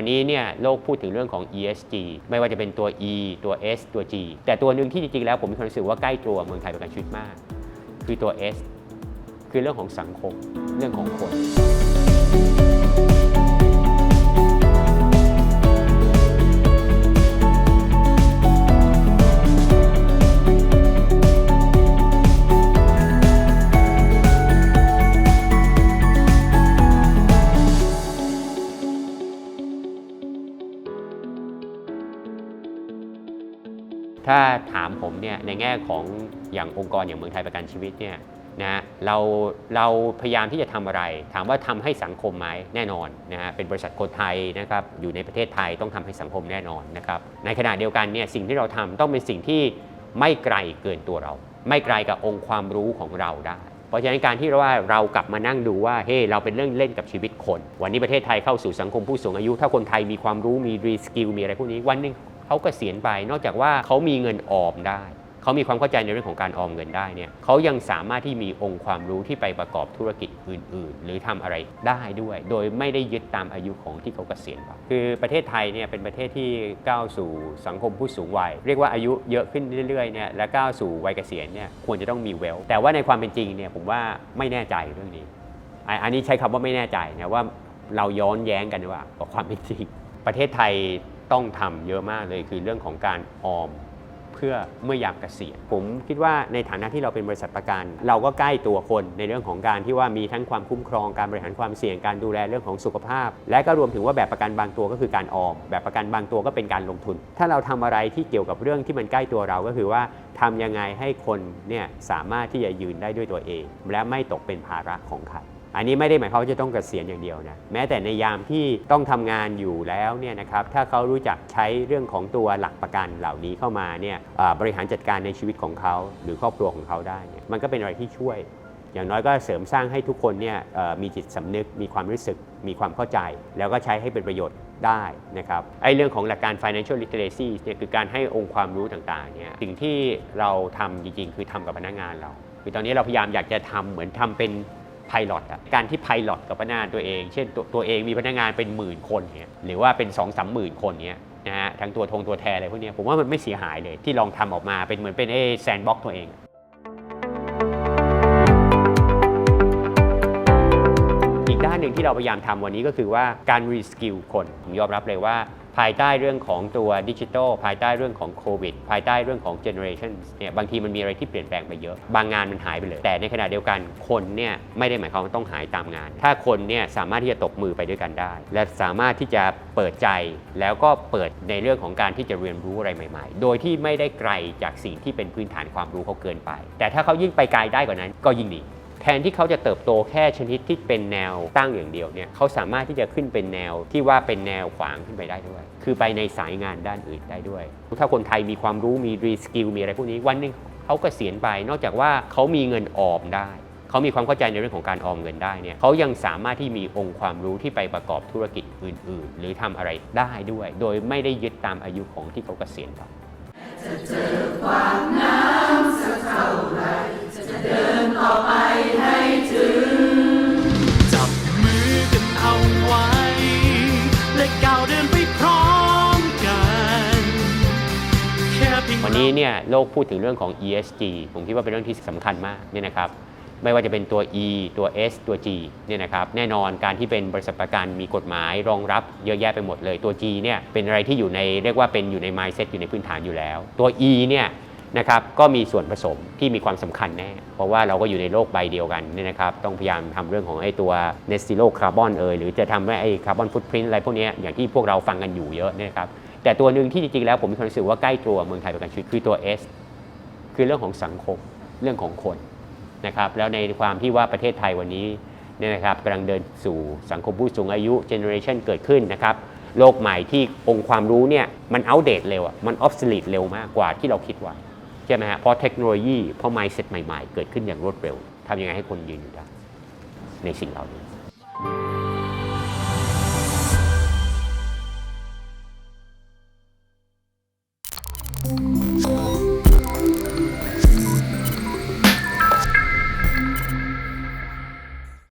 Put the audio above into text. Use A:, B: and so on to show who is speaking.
A: วันนี้เนี่ยโลกพูดถึงเรื่องของ ESG ไม่ว่าจะเป็นตัว E ตัว S ตัว G แต่ตัวหนึ่งที่จริงๆแล้วผมมีความรู้สึกว่าใกล้ตัวเมืองไทยประกันชีวิตมาก คือตัว S คือเรื่องของสังคม เรื่องของคน ถ้าถามผมเนี่ยในแง่ของอย่างองค์กรอย่างเมืองไทยประกันชีวิตเนี่ยนะเราเราพยายามที่จะทำอะไร ถามว่าทำให้สังคมไหมแน่นอนนะฮะเป็นบริษัทคนไทยนะครับอยู่ในประเทศไทยต้องทำให้สังคมแน่นอนนะครับในขณะเดียวกันเนี่ยสิ่งที่เราทำต้องเป็นสิ่งที่ไม่ไกลเกินตัวเรา ไม่ไกลกับองค์ความรู้ของเราได้ เพราะฉะนั้นการที่เราว่าเรากลับมานั่งดูว่าเฮ้เราเป็นเรื่องเล่นกับชีวิตคน วันนี้ประเทศไทยเข้าสู่สังคมผู้สูงอายุ ถ้าคนไทยมีความรู้มีรีสกิลมีอะไรพวกนี้วันหนึง เขาก็เสียณไป นอกจากว่าเขามีเงินออมได้ เขามีความเข้าใจในเรื่องของการออมเงินได้เนี่ยเขายังสามารถที่มีองค์ความรู้ที่ไปประกอบธุรกิจอื่น ๆ หรือทำอะไรได้ด้วย โดยไม่ได้ยึดตามอายุของที่เขาเกษียณไปคือประเทศไทยเนี่ยเป็นประเทศที่ก้าวสู่สังคมผู้สูงวัย เรียกว่าอายุเยอะขึ้นเรื่อยๆเนี่ยและก้าวสู่วัยเกษียณเนี่ยควรจะต้องมีเวลแต่ว่าในความเป็นจริงเนี่ยผมว่าไม่แน่ใจเรื่องนี้อะอันนี้ใช้คำว่าไม่แน่ใจนะว่าเราย้อนแย้งกันว่ากับความเป็นจริงประเทศไทย ต้องทำเยอะมากเลยคือเรื่องของการออมเพื่อเมื่อยามเกษียณผมคิดว่าในฐานะที่เราเป็นบริษัทประกัน เราก็ใกล้ตัวคนในเรื่องของการที่ว่ามีทั้งความคุ้มครองการบริหารความเสี่ยงการดูแลเรื่องของสุขภาพ และก็รวมถึงว่าแบบประกันบางตัวก็คือการออมแบบประกันบางตัวก็เป็นการลงทุน ถ้าเราทำอะไรที่เกี่ยวกับเรื่องที่มันใกล้ตัวเราก็คือว่าทำยังไงให้คนเนี่ยสามารถที่จะยืนได้ด้วยตัวเอง และไม่ตกเป็นภาระของใคร อันนี้ไม่ได้หมายความว่าจะต้องเกษียณอย่างเดียวนะแม้แต่ในยามที่ต้องทำงานอยู่แล้วเนี่ยนะครับถ้าเขารู้จักใช้เรื่องของตัวหลักประกันเหล่านี้เข้ามาเนี่ยบริหารจัดการในชีวิตของเขาหรือครอบครัวของเขาได้เนี่ยมันก็เป็นอะไรที่ช่วย อย่างน้อยก็เสริมสร้างให้ทุกคนเนี่ยมีจิตสำนึก มีความรู้สึก มีความเข้าใจ แล้วก็ใช้ให้เป็นประโยชน์ได้นะครับไอ้เรื่องของหลักการ financial literacy เนี่ยคือการให้องค์ความรู้ต่างๆเนี่ยสิ่งที่เราทำจริงๆ คือทำกับพนักงานเรา คือตอนนี้เราพยายามอยากจะทำเหมือนทำเป็น ไพลอตอะการที่ไพลอตกับพนักงานตัวเอง เช่นตัวตัวเองมีพนักงานเป็นหมื่นคนเนี่ยหรือว่าเป็น2องสามหมื่นคนเนี่ยนะฮะทั้งตัวทงตัวแทนอะไรพวกนี้ผมว่ามันไม่เสียหายเลยที่ลองทำออกมาเป็นเหมือนเป็นไอแซนบ็อกตัวเองอีกด้านหนึ่งที่เราพยายามทำวันนี้ก็คือว่าการรีสกิลคนผมยอมรับเลยว่า ภายใต้เรื่องของตัวดิจิทัลภายใต้เรื่องของโควิด ภายใต้เรื่องของเจเนอเรชันเนี่ยบางทีมันมีอะไรที่เปลี่ยนแปลงไปเยอะ บางงานมันหายไปเลย แต่ในขณะเดียวกันคนเนี่ยไม่ได้หมายความว่าต้องหายตามงาน ถ้าคนเนี่ยสามารถที่จะตบมือไปด้วยกันได้ และสามารถที่จะเปิดใจแล้วก็เปิดในเรื่องของการที่จะเรียนรู้อะไรใหม่ ๆ โดยที่ไม่ได้ไกลจากสิ่งที่เป็นพื้นฐานความรู้เขาเกินไป แต่ถ้าเขายิ่งไปไกลได้กว่านั้นก็ยิ่งดี แทนที่เขาจะเติบโตแค่ชนิดที่เป็นแนวตั้งอย่างเดียวเนี่ยเขาสามารถที่จะขึ้นเป็นแนวที่ว่าเป็นแนวขวางขึ้นไปได้ด้วย คือไปในสายงานด้านอื่นได้ด้วย ถ้าคนไทยมีความรู้มีรีสกิลมีอะไรพวกนี้วันหนึงเขาก็เสียณไป นอกจากว่าเขามีเงินออมได้เขามีความเข้าใจในเรื่องของการออมเงินได้เนี่ยเขายังสามารถที่มีองค์ความรู้ที่ไปประกอบธุรกิจอื่น ๆ หรือทำอะไรได้ด้วย โดยไม่ได้ยึดตามอายุของที่เขาเกษียณไป
B: จั บมือกันเอาไว้ และก้าวเดินไปพร้อมกัน แค่เพียง
A: วันนี้เนี่ยโลกพูดถึงเรื่องของ ESG ผมคิดว่าเป็นเรื่องที่สำคัญมากเนี่ยนะครับไม่ว่าจะเป็นตัว E ตัว S ตัว G เนี่ยนะครับแน่นอนการที่เป็นบริษัทประกันมีกฎหมายรองรับเยอะแยะไปหมดเลยตัว G เนี่ยเป็นอะไรที่อยู่ในเรียกว่าเป็นอยู่ใน mindset อยู่ในพื้นฐานอยู่แล้ว ตัว E เนี่ย นะครับก็มีส่วนผสมที่มีความสำคัญแน่ เพราะว่าเราก็อยู่ในโลกใบเดียวกันเนี่ยนะครับต้องพยายามทำเรื่องของไอ้ตัว net zero carbon เอยหรือจะทำให้ไอ้ carbon footprint อะไรพวกนี้อย่างที่พวกเราฟังกันอยู่เยอะนยนะครับแต่ตัวหนึ่งที่จริงๆแล้วผมมีความรู้สึกว่าใกล้ตัวเมืองไทยประกันชีวิตคือตัว S คือเรื่องของสังคมเรื่องของคนนะครับแล้วในความที่ว่าประเทศไทยวันนี้เนี่ยนะครับกำลังเดินสู่สังคมผู้สูงอายุเจเนอเรชันเกิดขึ้นนะครับโลกใหม่ที่องค์ความรู้เนี่ยมันอัปเดตเร็วมันออฟสลิดเร็วมากกว่าที่เราคิดไว้ ใช่ไหมฮะเพราะเทคโนโลยีเพราะไมเซ็ตใหม่ๆ เกิดขึ้นอย่างรวดเร็วทำยังไงให้คนยืนอยู่ได้ในสิ่งเหล่านี้うん。